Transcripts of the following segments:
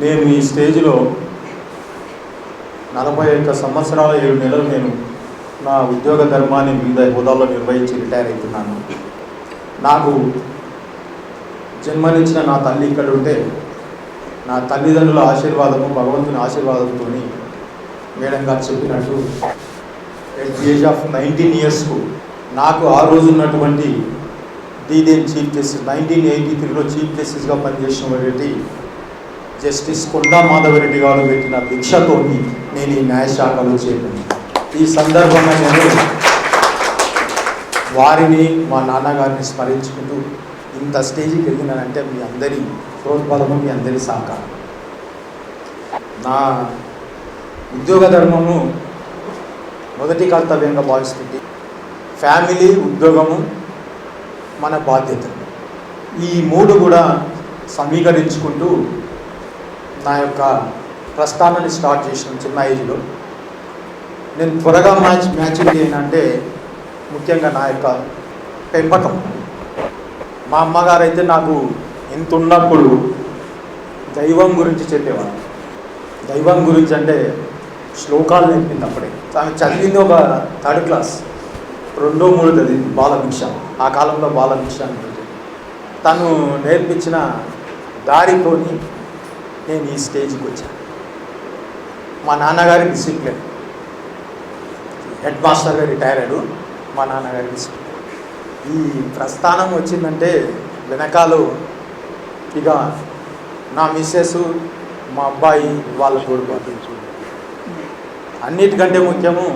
నేను ఈ స్టేజ్లో నలభై ఒక్క సంవత్సరాల ఏడు నెలలు నేను నా ఉద్యోగ ధర్మాన్ని వివిధ హోదాల్లో నిర్వహించి రిటైర్ అవుతున్నాను. నాకు జన్మనిచ్చిన నా తల్లి ఇక్కడ ఉంటే నా తల్లిదండ్రుల ఆశీర్వాదము భగవంతుని ఆశీర్వాదంతో మేడం గారు చెప్పినట్టు at the age of nineteen ఇయర్స్కు నాకు ఆ రోజు ఉన్నటువంటి DDM chief justice nineteen eighty త్రీలో చీఫ్ జస్టిస్గా పనిచేసినటువంటి జస్టిస్ కొండా మాధవరెడ్డి గారు పెట్టిన భిక్షతోని నేను ఈ న్యాయశాఖలో చేరాను ఈ సందర్భంగా నేను వారిని మా నాన్నగారిని స్మరించుకుంటూ ఇంత స్టేజ్కి వెళ్ళినానంటే మీ అందరి ప్రోత్బలము మీ అందరి సహకారం. నా ఉద్యోగ ధర్మము మొదటి కర్తవ్యంగా భావిస్తుంది ఫ్యామిలీ ఉద్యోగము మన బాధ్యత. ఈ మూడు కూడా సమీకరించుకుంటూ నా యొక్క ప్రస్థానాన్ని స్టార్ట్ చేసిన చిన్న ఏజ్లో నేను త్వరగా మ్యాచ్ మ్యాచింగ్ ఏంటంటే ముఖ్యంగా నా యొక్క పెంపకం. మా అమ్మగారు అయితే నాకు ఇంత ఉన్నప్పుడు దైవం గురించి చెప్పేవారు. దైవం గురించి అంటే శ్లోకాలు నేర్పింది అప్పుడే. ఆమె చదివింది ఒక థర్డ్ క్లాస్. రెండో మూడు చదివింది బాలభిక్ష. ఆ కాలంలో బాలభిక్ష అని తను నేర్పించిన దారితోని నేను ఈ స్టేజ్కి వచ్చాను మా నాన్నగారి డిసిప్లిన్. హెడ్ మాస్టర్గా రిటైర్ అయ్యాడు మా నాన్నగారి డిసిప్లిన్. ఈ ప్రస్థానం వచ్చిందంటే వెనకాలు ఇక నా మిస్సెస్ మా అబ్బాయి వాళ్ళ తోడుపాటు. అన్నిటికంటే ముఖ్యము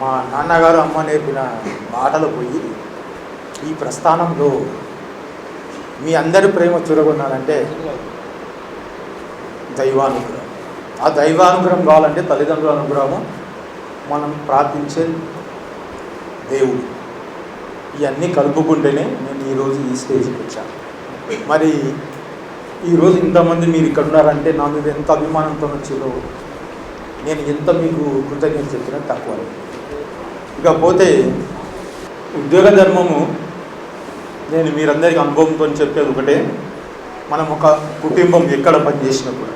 మా నాన్నగారు అమ్మ నేర్పిన బాటలు పోయి ఈ ప్రస్థానంలో మీ అందరి ప్రేమ చూరగొన్నానంటే దైవానుగ్రహం. ఆ దైవానుగ్రహం కావాలంటే తల్లిదండ్రుల అనుగ్రహము మనం ప్రార్థించే దేవుడు. ఇవన్నీ కలుపుకుంటేనే నేను ఈరోజు ఈ స్టేజ్కి వచ్చాను. మరి ఈరోజు ఇంతమంది మీరు ఇక్కడ ఉన్నారంటే నా మీద ఎంత అభిమానంతో వచ్చిందో నేను ఎంత మీకు కృతజ్ఞత చెప్పినా తక్కువ ఇకపోతే ఉద్యోగ ధర్మము నేను మీరందరికీ అనుభవంతో చెప్పేది ఒకటే. మనం ఒక కుటుంబం ఎక్కడ పనిచేసినప్పుడు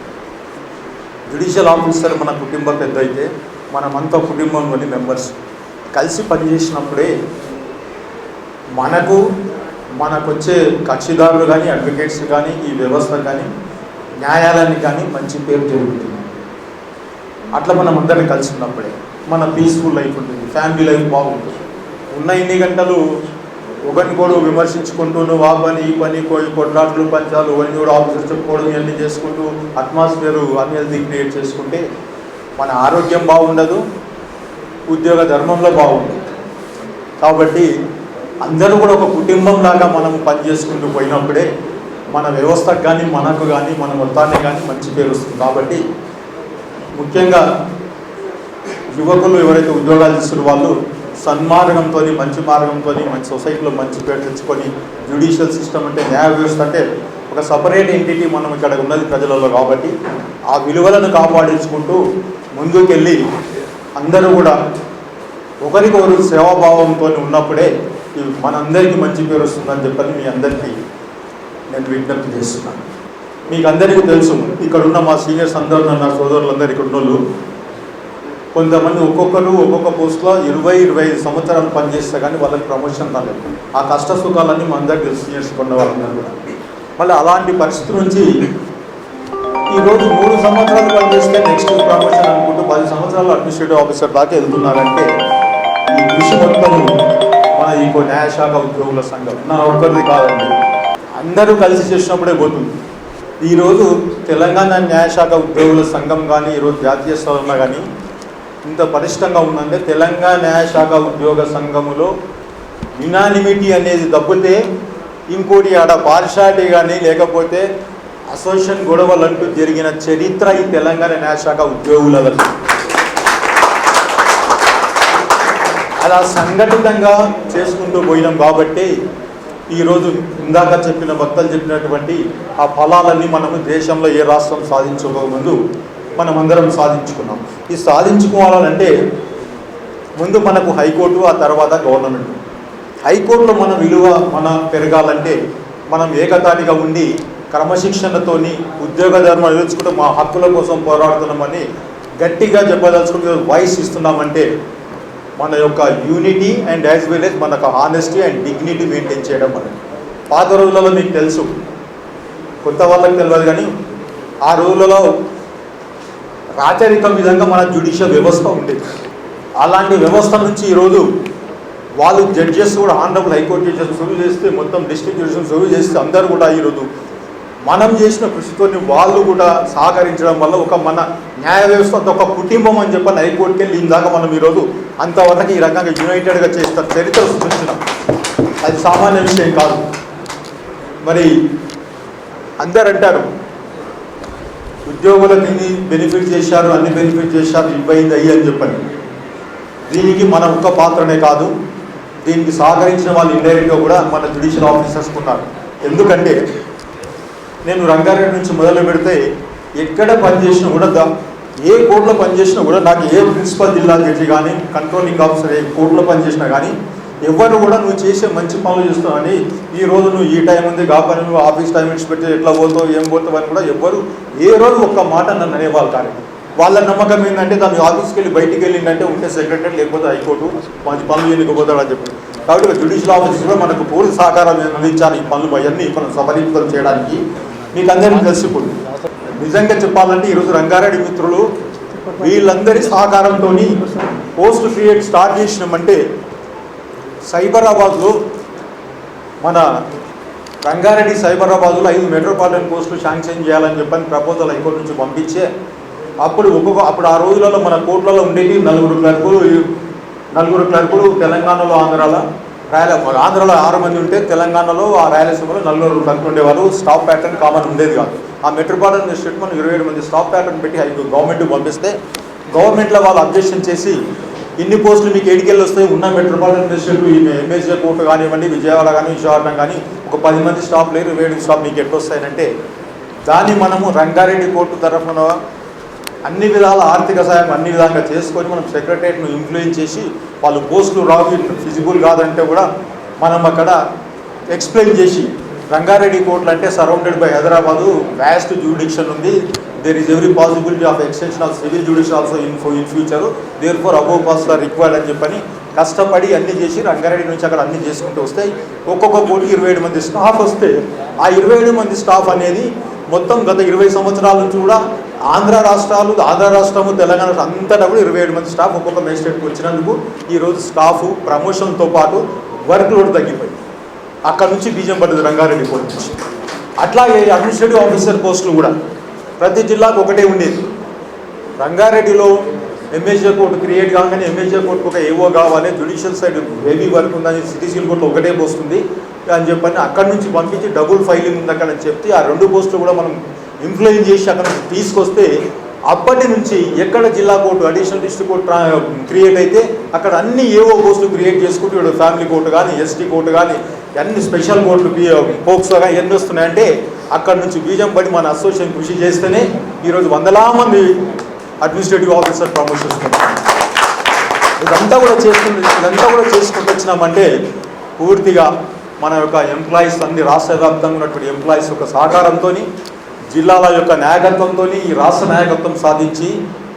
జ్యుడిషియల్ ఆఫీసర్ మన కుటుంబం పెద్ద అయితే మనమంతా కుటుంబంలోని మెంబర్స్ కలిసి పనిచేసినప్పుడే మనకు మనకు వచ్చే కక్షిదారులు కానీ అడ్వకేట్స్ కానీ ఈ వ్యవస్థ కానీ న్యాయాలయానికి కానీ మంచి పేరు జరుగుతుంది. అట్లా మనం అందరం కలిసి ఉన్నప్పుడే మన పీస్ఫుల్ లైఫ్ ఉంటుంది ఫ్యామిలీ లైఫ్ బాగుంటుంది. ఉన్న ఇన్ని గంటలు ఒకరిని కూడా విమర్శించుకుంటూ నువ్వు ఆ పని ఈ పని కోయి కొట్లాట్లు పంచాలు ఇవన్నీ కూడా ఆఫీసర్ చెప్పుకోవడం ఇవన్నీ చేసుకుంటూ అట్మాస్ఫియర్ అన్హెల్తీ క్రియేట్ చేసుకుంటే మన ఆరోగ్యం బాగుండదు ఉద్యోగ ధర్మంలో బాగుండదు. కాబట్టి అందరూ కూడా ఒక కుటుంబం లాగా మనం పనిచేసుకుంటూ పోయినప్పుడే మన వ్యవస్థకు కానీ మనకు కానీ మన మొత్తాన్ని కానీ మంచి పేరు వస్తుంది. కాబట్టి ముఖ్యంగా యువకులు ఎవరైతే ఉద్యోగాలు చేస్తున్న వాళ్ళు సన్మార్గంతో మంచి మార్గంతో మంచి సొసైటీలో మంచి పేరు తెచ్చుకొని జ్యుడిషియల్ సిస్టమ్ అంటే న్యాయ వ్యవస్థ అంటే ఒక సపరేట్ ఎంటిటీ మనం ఇక్కడ ఉన్నది ప్రజలలో కాబట్టి ఆ విలువలను కాపాడించుకుంటూ ముందుకెళ్ళి అందరూ కూడా ఒకరికొకరు సేవాభావంతో ఉన్నప్పుడే ఈ మనందరికీ మంచి పేరు వస్తుందని చెప్పని మీ అందరికీ నేను విజ్ఞప్తి చేస్తున్నాను. మీకు అందరికీ తెలుసు ఇక్కడ ఉన్న మా సీనియర్స్ అందరూ నా సోదరులందరూ ఇక్కడ ఉన్నోళ్ళు కొంతమంది ఒక్కొక్కరు ఒక్కొక్క పోస్ట్లో ఇరవై ఇరవై ఐదు సంవత్సరాలు పనిచేస్తే కానీ వాళ్ళకి ప్రమోషన్ రాలేదు. ఆ కష్ట సుఖాలన్నీ మన దగ్గర తెలుసు వాళ్ళందరూ కూడా. మళ్ళీ అలాంటి పరిస్థితి నుంచి ఈరోజు మూడు సంవత్సరాలు పనిచేస్తే నెక్స్ట్ ప్రమోషన్ అనుకుంటూ పది సంవత్సరాలు అడ్మినిస్ట్రేటివ్ ఆఫీసర్ దాకా వెళ్తున్నారంటే ఈ కృషి మొత్తం మన ఈ న్యాయశాఖ ఉద్యోగుల సంఘం. నా ఒక్కరిది కాదండి. అందరూ కలిసి చేసినప్పుడే పోతుంది. ఈరోజు తెలంగాణ న్యాయశాఖ ఉద్యోగుల సంఘం కానీ ఈరోజు జాతీయ స్థలంలో కానీ ఇంత పటిష్టంగా ఉందంటే తెలంగాణ న్యాయశాఖ ఉద్యోగ సంఘములో యునానిమిటీ అనేది తప్పితే ఇంకోటి ఆడ పార్షాలిటీ కానీ లేకపోతే అసోసియేషన్ గొడవలు అంటూ జరిగిన చరిత్ర ఈ తెలంగాణ న్యాయశాఖ ఉద్యోగుల అలా సంఘటితంగా చేసుకుంటూ పోయినాం కాబట్టి ఈరోజు ఇందాక చెప్పిన భక్తలు చెప్పినటువంటి ఆ ఫలాలన్నీ మనము దేశంలో ఏ రాష్ట్రం సాధించుకోకముందు మనం అందరం సాధించుకున్నాం. ఈ సాధించుకోవాలంటే ముందు మనకు హైకోర్టు ఆ తర్వాత గవర్నమెంట్. హైకోర్టులో మన విలువ మన పెరగాలంటే మనం ఏకతాటిగా ఉండి క్రమశిక్షణతోని ఉద్యోగ ధర్మం నిలుచుకుంటూ మా హక్కుల కోసం పోరాడుతున్నామని గట్టిగా చెప్పదలుచుకుంటూ వాయిస్ ఇస్తున్నామంటే మన యొక్క unity and as well as మన యొక్క అండ్ డిగ్నిటీ మెయింటైన్ చేయడం మనకి పాత రోజులలో మీకు తెలుసు. కొత్త వాళ్ళకి తెలియదు కానీ ఆ రోజులలో రాచరిక విధంగా మన జ్యుడిషియల్ వ్యవస్థ ఉండేది అలాంటి వ్యవస్థ నుంచి ఈరోజు వాళ్ళు జడ్జెస్ కూడా ఆనరబుల్ హైకోర్టు జడ్జెస్ సర్వ్ చేస్తే మొత్తం డిస్ట్రిక్ట్ జడ్జెస్ సర్వ్ చేస్తే అందరూ కూడా ఈరోజు మనం చేసిన కృషితోని వాళ్ళు కూడా సహకరించడం వల్ల ఒక మన న్యాయ వ్యవస్థ ఒక కుటుంబం అని చెప్పని హైకోర్టుకి వెళ్ళి ఇందాక మనం ఈరోజు అంతవరకు ఈ రకంగా యునైటెడ్గా చేస్తారు చరిత్ర సృష్టించడం అది సామాన్య విషయం కాదు. మరి అందరు అంటారు ఉద్యోగులకు ఇది బెనిఫిట్ చేశారు అన్ని బెనిఫిట్ చేశారు ఇవ్వైంది అయ్యి అని చెప్పండి. దీనికి మన ఒక్క పాత్రనే కాదు దీనికి సహకరించిన వాళ్ళు ఇండైరెక్ట్గా కూడా మన జ్యుడిషియల్ ఆఫీసర్స్ ఉన్నారు. ఎందుకంటే నేను రంగారెడ్డి నుంచి మొదలు పెడితే ఎక్కడ పనిచేసినా కూడా దా ఏ కోర్టులో పనిచేసినా కూడా నాకు ఏ ప్రిన్సిపల్ జిల్లా జడ్జి కానీ కంట్రోలింగ్ ఆఫీసర్ ఏ కోర్టులో పనిచేసినా కానీ ఎవరు కూడా నువ్వు చేసే మంచి పనులు చేస్తున్నావని ఈ రోజు నువ్వు ఈ టైం ఉంది కాబట్టి నువ్వు ఆఫీస్ టైం ఇచ్చి పెట్టి ఎట్లా పోతావు ఏం పోతావు అని కూడా ఎవ్వరు ఏ రోజు ఒక్క మాట నన్ను అనేవాళ్ళు కానీ వాళ్ళ నమ్మకం ఏంటంటే దాని ఆఫీస్కి వెళ్ళి బయటికి వెళ్ళిందంటే ఉంటే సెక్రటరీ లేకపోతే హైకోర్టు మంచి పనులు ఎన్నికపోతాడు అని చెప్పి. కాబట్టి జ్యుడిషియల్ ఆఫీసర్ కూడా మనకు పూర్తి సహకారం అందించాలి ఈ పనులు అవన్నీ మనం సఫలీకృతం చేయడానికి. మీకు అందరికీ తెలిసిపోయింది నిజంగా చెప్పాలంటే ఈరోజు రంగారెడ్డి మిత్రులు వీళ్ళందరి సహకారంతో పోస్ట్ క్రియేట్ స్టార్ట్ చేసినామంటే సైబరాబాద్లో మన రంగారెడ్డి సైబరాబాద్లో ఐదు మెట్రోపాలిటన్ పోస్టులు శాంక్షన్ చేయాలని చెప్పని ప్రపోజల్ హైకోర్టు నుంచి పంపించే అప్పుడు ఒక్కొక్క అప్పుడు ఆ రోజులలో మన కోర్టులలో ఉండేవి నలుగురు క్లర్కులు నలుగురు క్లర్కులు తెలంగాణలో ఆంధ్రాలో రాయల ఆంధ్రాలో ఆరు మంది ఉంటే తెలంగాణలో ఆ రాయలసీమలో నలుగురు క్లర్కులు ఉండేవారు స్టాప్ ప్యాటర్న్ కామన్ ఉండేది కాదు. ఆ మెట్రోపాలిటన్ డిస్ట్రిక్ట్ మనం ఇరవై ఏడు మంది స్టాప్ ప్యాటర్న్ పెట్టి హై గవర్నమెంట్ పంపిస్తే గవర్నమెంట్లో వాళ్ళు అబ్జెక్షన్ చేసి ఇన్ని పోస్టులు మీకు ఏడికెళ్ళి వస్తాయి ఉన్న మెట్రోపాలిటన్ ప్రెసిడెంట్ ఎంఎస్ఏ కోర్టు కానివ్వండి విజయవాడ కానీ విశాఖపట్నం కానీ ఒక పది మంది స్టాప్ లేరు వేడి స్టాప్ మీకు ఎట్టొస్తాయనంటే దాన్ని మనము రంగారెడ్డి కోర్టు తరఫున అన్ని విధాల ఆర్థిక సాయం అన్ని విధాలుగా చేసుకొని మనం సెక్రటరియట్ను ఇన్ఫ్లుయెన్స్ చేసి వాళ్ళు పోస్టులు రావు ఫిజిబుల్ కాదంటే కూడా మనం అక్కడ ఎక్స్ప్లెయిన్ చేసి రంగారెడ్డి కోర్టులు అంటే surrounded by Hyderabad vast jurisdiction ఉంది. There is every possibility of extension of civil judicial also in in future therefore above posts are required అని చెప్పని కష్టపడి అన్ని చేసి రంగారెడ్డి నుంచి అక్కడ అన్ని చేసుకుంటూ వస్తాయి ఒక్కొక్క కోటికి ఇరవై ఏడు మంది స్టాఫ్ వస్తే ఆ ఇరవై ఏడు మంది స్టాఫ్ అనేది మొత్తం గత ఇరవై సంవత్సరాల నుంచి కూడా ఆంధ్ర రాష్ట్రాలు ఆంధ్ర రాష్ట్రము తెలంగాణ అంతటా కూడా ఇరవై ఏడు మంది స్టాఫ్ ఒక్కొక్క మేజిస్ట్రేట్కి వచ్చినందుకు ఈరోజు స్టాఫ్ ప్రమోషన్తో పాటు వర్క్ లోడ్ తగ్గిపోయింది. అక్కడ నుంచి బీజం పడ్డది రంగారెడ్డి కోర్టు నుంచి. అట్లాగే అడ్మినిస్ట్రేటివ్ ఆఫీసర్ పోస్టులు కూడా ప్రతి జిల్లాకు ఒకటే ఉండేది. రంగారెడ్డిలో ఎంఏజే కోర్టు క్రియేట్ కాగానే ఎంఏజే కోర్టుకు ఒక ఏవో కావాలి జ్యుడిషియల్ సైడ్ హెవీ వర్క్ ఉందని సిటీసీల్ కోర్టులో ఒకటే పోస్తుంది అని చెప్పని అక్కడి నుంచి పంపించి డబుల్ ఫైలింగ్ ఉంది అక్కడ అని చెప్తే ఆ రెండు పోస్టులు కూడా మనం ఇన్ఫ్లుయెన్స్ చేసి అక్కడ నుంచి తీసుకొస్తే అప్పటి నుంచి ఎక్కడ జిల్లా court additional district court create అయితే అక్కడ అన్ని ఏవో పోస్టులు క్రియేట్ చేసుకుంటూ ఫ్యామిలీ కోర్టు కానీ ఎస్టీ కోర్టు కానీ అన్ని స్పెషల్ కోర్టులు పోక్సో ఎన్ని వస్తున్నాయంటే అక్కడ నుంచి బీజం పడి మన అసోసియేషన్ కృషి చేస్తేనే ఈరోజు వందలా మంది అడ్మినిస్ట్రేటివ్ ఆఫీసర్ ప్రమోషన్స్ ఇదంతా కూడా చేసుకుంటూ ఇదంతా కూడా చేసుకుంటూ వచ్చినామంటే పూర్తిగా మన యొక్క ఎంప్లాయీస్ అన్ని రాష్ట్ర వ్యాప్తంగా ఉన్నటువంటి ఎంప్లాయీస్ యొక్క సహకారంతో జిల్లాల యొక్క నాయకత్వంతో ఈ రాష్ట్ర నాయకత్వం సాధించి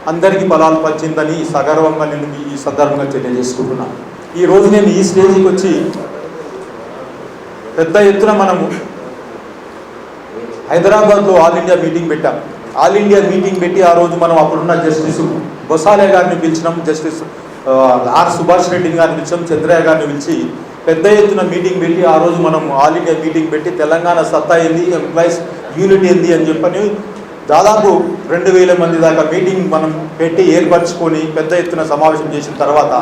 అందరికీ బలాలు పంచిందని సగర్వంగా నేను ఈ సందర్భంగా తెలియజేసుకుంటున్నాను ఈ రోజు నేను ఈ స్టేజ్కి వచ్చి పెద్ద ఎత్తున మనము హైదరాబాద్లో ఆల్ ఇండియా మీటింగ్ పెట్టాం. ఆల్ ఇండియా మీటింగ్ పెట్టి ఆ రోజు మనం అప్పుడున్న జస్టిస్ బొసాలే గారిని పిలిచినాం. జస్టిస్ ఆర్ సుభాష్ రెడ్డి గారిని పిలిచాం. చంద్రయ్య గారిని పిలిచి పెద్ద ఎత్తున మీటింగ్ పెట్టి ఆ రోజు మనం ఆల్ ఇండియా మీటింగ్ పెట్టి తెలంగాణ సత్తా ఏంది ఎంప్లాయీస్ యూనిట్ ఏంది అని చెప్పని దాదాపు రెండు వేల మంది దాకా మీటింగ్ మనం పెట్టి ఏర్పరచుకొని పెద్ద ఎత్తున సమావేశం చేసిన తర్వాత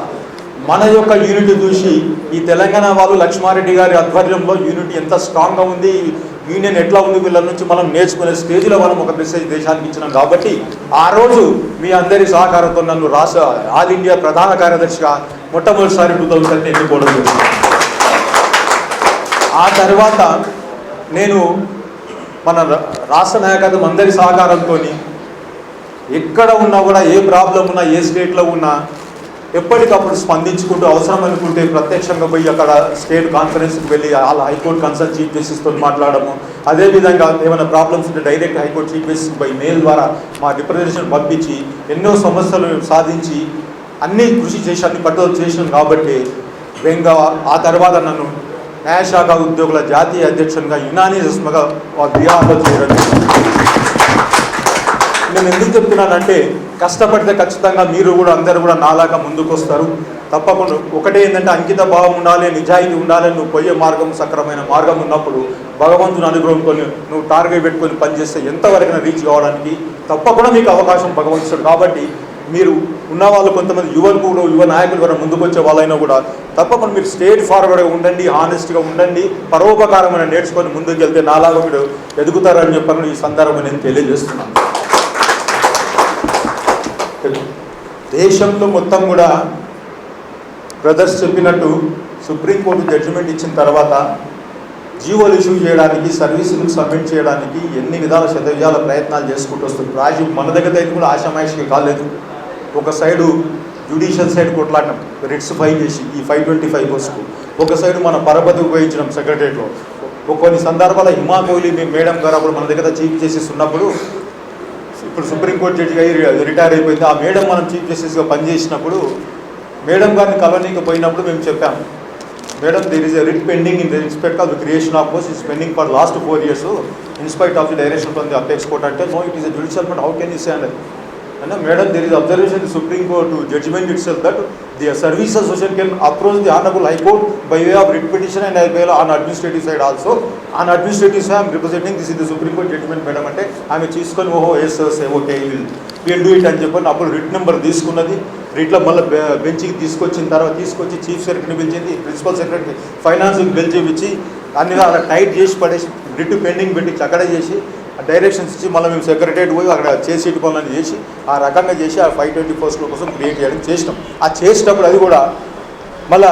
మన యొక్క యూనిట్ చూసి ఈ తెలంగాణ వాళ్ళు లక్ష్మారెడ్డి గారి ఆధ్వర్యంలో యూనిట్ ఎంత స్ట్రాంగ్గా ఉంది యూనియన్ ఎట్లా ఉంది వీళ్ళ నుంచి మనం నేర్చుకునే స్టేజ్లో మనం ఒక మెసేజ్ దేశానికి ఇచ్చినాం కాబట్టి ఆ రోజు మీ అందరి సహకారంతో నన్ను రాష్ట్ర ఆల్ ఇండియా ప్రధాన కార్యదర్శిగా మొట్టమొదటిసారి టూ థౌజండ్ ఎన్నుకోవడం ఆ తర్వాత నేను మన రా- రాష్ట్ర నాయకత్వం అందరి సహకారంతో ఎక్కడ ఉన్నా కూడా ఏ ప్రాబ్లం ఉన్నా ఏ స్టేట్లో ఉన్నా ఎప్పటికప్పుడు స్పందించుకుంటూ అవసరం అనుకుంటే ప్రత్యక్షంగా పోయి అక్కడ స్టేట్ కాన్ఫరెన్స్కి వెళ్ళి వాళ్ళ హైకోర్టు కన్సల్ట్ చీఫ్ జస్టిస్తో మాట్లాడము అదేవిధంగా ఏమైనా ప్రాబ్లమ్స్ ఉంటే direct high court chief justice by mail ద్వారా మా రిప్రజెంటేషన్ పంపించి ఎన్నో సమస్యలు సాధించి అన్ని కృషి చేసి అన్ని పట్టుదల చేసాం కాబట్టి వేగంగా ఆ తర్వాత నన్ను న్యాయశాఖ ఉద్యోగుల జాతీయ అధ్యక్షునిగా యునానిజస్మగా బీహార్లో చేయడం జరిగింది. నేను ఎందుకు చెప్తున్నానంటే కష్టపడితే ఖచ్చితంగా మీరు కూడా అందరూ కూడా నాలాగా ముందుకు వస్తారు తప్పకుండా ఒకటే ఏంటంటే అంకిత భావం ఉండాలి నిజాయితీ ఉండాలి నువ్వు పోయే మార్గం సక్రమైన మార్గం ఉన్నప్పుడు భగవంతుని అనుగ్రహంతో నువ్వు టార్గెట్ పెట్టుకొని పనిచేస్తే ఎంతవరకు రీచ్ కావడానికి తప్పకుండా మీకు అవకాశం భగవంతుడు కాబట్టి మీరు ఉన్న వాళ్ళు కొంతమంది యువకులు కూడా యువ నాయకులు కూడా ముందుకు వచ్చే వాళ్ళైనా కూడా తప్పకుండా మీరు స్టేట్ ఫార్వర్డ్గా ఉండండి హానెస్ట్గా ఉండండి పరోపకారమైన నేర్చుకొని ముందుకు వెళ్తే నాలాగా మీరు ఎదుగుతారని చెప్పని ఈ సందర్భం నేను తెలియజేస్తున్నాను. దేశంలో మొత్తం కూడా బ్రదర్స్ చెప్పినట్టు సుప్రీంకోర్టు జడ్జిమెంట్ ఇచ్చిన తర్వాత జీవోలు ఇష్యూ చేయడానికి సర్వీసులు సబ్మిట్ చేయడానికి ఎన్ని విధాల శతవిధాల ప్రయత్నాలు చేసుకుంటూ వస్తుంది రాజు మన దగ్గర అయితే కూడా ఆశామాయిషికి కాలేదు. ఒక సైడు జ్యుడిషియల్ సైడ్ కొట్లాడటం రిట్స్ ఫైల్ చేసి ఈ ఫైవ్ ట్వంటీ ఫైవ్ కోర్సుకు ఒక సైడు మన పరపతి ఉపయోగించడం సెక్రటరియట్లో కొన్ని సందర్భాల హిమా కోహ్లీ మీ మేడం గారు అప్పుడు మన దగ్గర చీఫ్ జస్టిస్ ఉన్నప్పుడు ఇప్పుడు సుప్రీంకోర్టు జడ్జి రిటైర్ అయిపోయింది. ఆ మేడం మనం చీఫ్ జస్టిస్గా పనిచేసినప్పుడు మేడం గారిని కలవనీకి పోయినప్పుడు మేము చెప్పాం madam there is a writ pending in the respect of the creation of post is pending for last four years in spite of the direction from the apex court అంటే no it is a judicial but how can you say and అంటే madam there is observation supreme court judgement it's that the service association can approach the honourable high court by way of repetition and I on administrative side also on administrative side I'm representing this is the supreme court judgement madam అంటే ఆమె తీసుకొని ఓహో yes say okay we'll do it అని చెప్పని అప్పుడు writ number తీసుకున్నది. రిట్లో మళ్ళీ బెంచ్కి తీసుకొచ్చిన తర్వాత తీసుకొచ్చి చీఫ్ సెక్రటరీని పిలిచింది ప్రిన్సిపల్ సెక్రటరీ ఫైనాన్స్కి బెల్ చేపించి అన్ని అలా టైట్ చేసి పడేసి రిట్ పెండింగ్ పెట్టి అక్కడే చేసి డైరెక్షన్స్ ఇచ్చి మళ్ళీ మేము సెక్రటరేట్ పోయి అక్కడ చేసి పనులను చేసి ఆ రకంగా చేసి ఆ ఫైవ్ ట్వంటీ పోస్టుల కోసం క్రియేట్ చేయడం చేసినాం. ఆ చేసేటప్పుడు అది కూడా మళ్ళా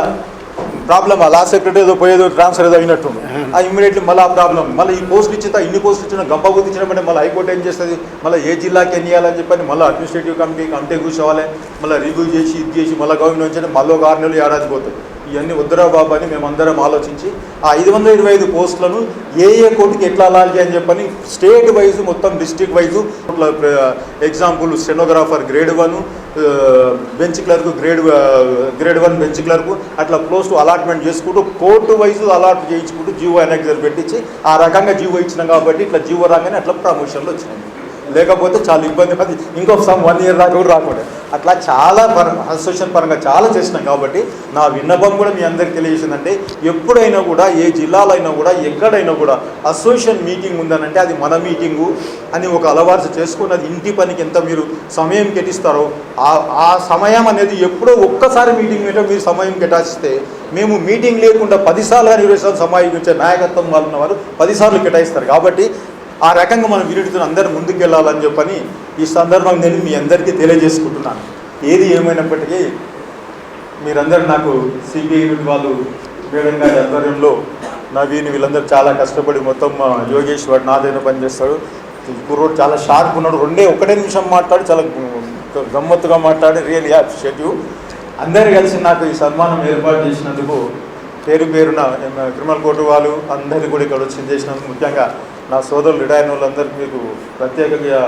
ప్రాబ్లం ఆ లా సెక్రటరీ ఏదో పోయేదో ట్రాన్స్ఫర్ ఏదో అయినట్టు ఆ ఇమ్మీడియట్లీ మళ్ళీ ఆ ప్రాబ్లం మళ్ళీ ఈ పోస్టులు ఇచ్చిన ఇన్ని పోస్టులు ఇచ్చిన గంపబుద్ధి ఇచ్చినామంటే మళ్ళీ హైకోర్టు ఏం చేస్తుంది? మళ్ళీ ఏ జిల్లాకి ఎన్ని ఇవ్వాలని చెప్పని మళ్ళీ అడ్మినిస్ట్రేటివ్ కమిటీ కమిటీ కూర్చోవాలి. మళ్ళీ రివ్యూ చేసి ఇది చేసి మళ్ళీ గవర్నమెంట్ నుంచి మళ్ళీ ఒక ఆరు నెలలు ఏడాది పోతుంది ఇవన్నీ వద్దురా బాబు అని మేమందరం ఆలోచించి ఆ ఐదు వందల ఇరవై ఐదు పోస్టులను ఏ ఏ కోర్టుకి ఎట్లా అలాలి అని చెప్పని స్టేట్ వైజ్ మొత్తం district wise example stenographer grade one bench clerk grade grade one bench clerk అట్లా క్లోజ్ టు అలాట్మెంట్ చేసుకుంటూ కోర్టు వైజ్ అలాట్ చేయించుకుంటూ జీవో ఎనెక్సర్ పెట్టించి ఆ రకంగా జీవో ఇచ్చినాం కాబట్టి ఇట్లా జీవో రాగానే అట్లా ప్రమోషన్లు వచ్చినాయి లేకపోతే చాలా ఇబ్బంది పడి ఇంకొక సమ్ వన్ ఇయర్ దాకా కూడా రాకూడదు. అట్లా చాలా పర అసోసియేషన్ పరంగా చాలా చేసినాం కాబట్టి నా విన్నపం కూడా మీ అందరికి తెలియజేసిందంటే ఎప్పుడైనా కూడా ఏ జిల్లాలో అయినా కూడా ఎక్కడైనా కూడా అసోసియేషన్ మీటింగ్ ఉందనంటే అది మన మీటింగు అని ఒక అలవాటు చేసుకున్నది ఇంటి పనికి ఎంత మీరు సమయం కేటిస్తారో ఆ ఆ సమయం అనేది ఎప్పుడో ఒక్కసారి మీటింగ్ మీద మీరు సమయం కేటాయిస్తే మేము మీటింగ్ లేకుండా పదిసార్లు కానీ ఇరవై సార్లు సమావేశించే నాయకత్వం వాళ్ళు ఉన్నవారు పదిసార్లు కేటాయిస్తారు. కాబట్టి ఆ రకంగా మనం వీరుడితో అందరూ ముందుకెళ్ళాలని చెప్పని ఈ సందర్భం నేను మీ అందరికీ తెలియజేసుకుంటున్నాను. ఏది ఏమైనప్పటికీ మీరందరూ నాకు సిబిఐ వాళ్ళు మేడం గారి ఆధ్వర్యంలో నవీన్ వీళ్ళందరూ చాలా కష్టపడి మొత్తం మా యోగేష్ వాడు నాదైన పనిచేస్తాడు కుర్రోడు చాలా షార్ప్ ఉన్నాడు. రెండే ఒకటే నిమిషం మాట్లాడు చాలా గమ్మత్తుగా మాట్లాడి రియల్ యాప్ షెడ్యూ అందరు కలిసి నాకు ఈ సన్మానం ఏర్పాటు చేసినందుకు పేరు పేరున క్రిమినల్ కోర్టు వాళ్ళు అందరికీ కూడా ఇక్కడ వచ్చి చేసినందుకు ముఖ్యంగా నా సోదరులు రిటైర్ వాళ్ళందరికీ మీకు ప్రత్యేకంగా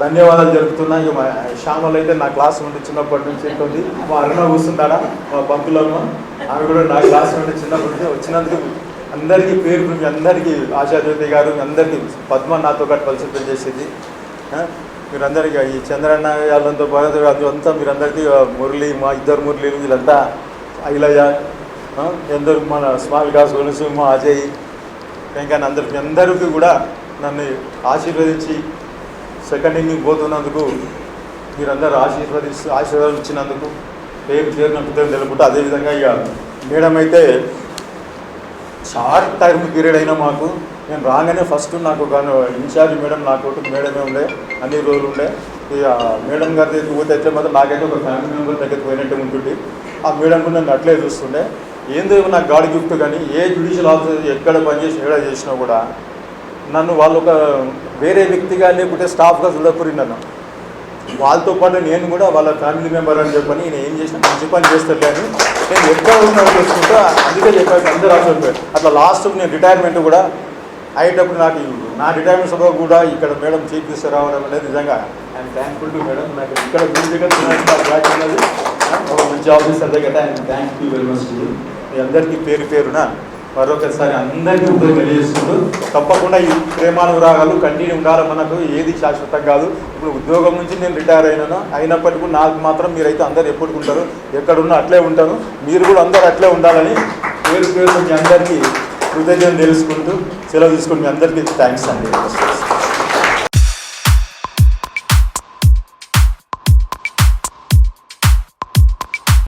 ధన్యవాదాలు జరుపుతున్నా. ఇక మా శ్యామలు అయితే నా క్లాస్ నుండి చిన్నప్పటి నుంచి ఉంటుంది. మా అరుణ కూర్చుంటాడా? మా పంతులమ్మ ఆమె కూడా నా క్లాస్ నుండి చిన్నప్పటి నుంచి వచ్చినందుకు అందరికీ పేరు మీ అందరికీ ఆశాజ్యోతి గారు మీ అందరికీ పద్మ నాతో పాటు పరిశుభ్రం చేసేది మీరందరికీ ఈ చంద్రన్న వాళ్ళంతా భారత అంతా మీరందరికీ మురళి మా ఇద్దరు మురళీలు వీళ్ళంతా ఐలయ్య ఎందరు మన స్మాల్ కాసు గొలుసు మా అజయ్ ఇంకా అందరికి అందరికీ కూడా నన్ను ఆశీర్వదించి సెకండ్ ఇన్నింగ్ పోతున్నందుకు మీరందరూ ఆశీర్వదిస్తూ ఆశీర్వాదం ఇచ్చినందుకు పేరు పేరున కృతజ్ఞతలు తెలుపుకుంటూ అదేవిధంగా ఇక మేడం అయితే షార్ట్ టైం పీరియడ్ అయినా మాకు నేను రాగానే ఫస్ట్ నాకు ఒక ఇన్ఛార్జ్ మేడం నాకు మేడమే ఉండే అన్ని రోజులు ఉండే. ఇక మేడం గారి దగ్గరికి పోతే అయితే మాత్రం నాకైతే ఒక ఫ్యామిలీ మెంబర్ దగ్గరికి పోయినట్టు ఉంటుంది ఆ మేడం కూడా నన్ను అట్లే చూస్తుండే. ఏందో ఏమో నాకు గాడి గిఫ్ట్ కానీ ఏ జ్యుడిషియల్ ఆఫీసర్ ఎక్కడ పనిచేసి ఎక్కడ చేసినా కూడా నన్ను వాళ్ళు ఒక వేరే వ్యక్తిగా లేకుంటే స్టాఫ్గా చూడకూరి నన్ను. వాళ్ళతో పాటు నేను కూడా వాళ్ళ ఫ్యామిలీ మెంబర్ అని చెప్పని నేను ఏం చేసిన మంచి పని చేస్తాను కానీ నేను ఎక్కడ ఉన్నా చూసుకుంటా అందుకే చెప్పాను అందరూ అసలు అట్లా లాస్ట్ నేను రిటైర్మెంట్ కూడా అయ్యేటప్పుడు నాకు నా రిటైర్మెంట్ సభ కూడా ఇక్కడ మేడం చీఫ్ మినిస్టర్ రావడం అనేది నిజంగా ఐఎమ్ థ్యాంక్ఫుల్ టు మేడం నాకు ఇక్కడ మీ దగ్గర ఒక మంచి ఆఫీసర్ దగ్గర I'm thank you very much మీ అందరికీ పేరు పేరున మరొకసారి అందరికీ ఉదయం తెలియజేస్తుంటూ తప్పకుండా ఈ ప్రేమానురాగాలు కంటిన్యూ ఉండాలి మనకు ఏది శాశ్వతం కాదు. ఇప్పుడు ఉద్యోగం నుంచి నేను రిటైర్ అయినాను అయినప్పటికీ నాకు మాత్రం మీరైతే అందరు ఎప్పటికి ఉంటారు. ఎక్కడున్నా అట్లే ఉంటాను. మీరు కూడా అందరు అట్లే ఉండాలని పేరు పేరు మీ అందరికీ కృతజ్ఞతలు తెలుసుకుంటూ సెలవు తీసుకుని మీ అందరికీ థ్యాంక్స్ అండి.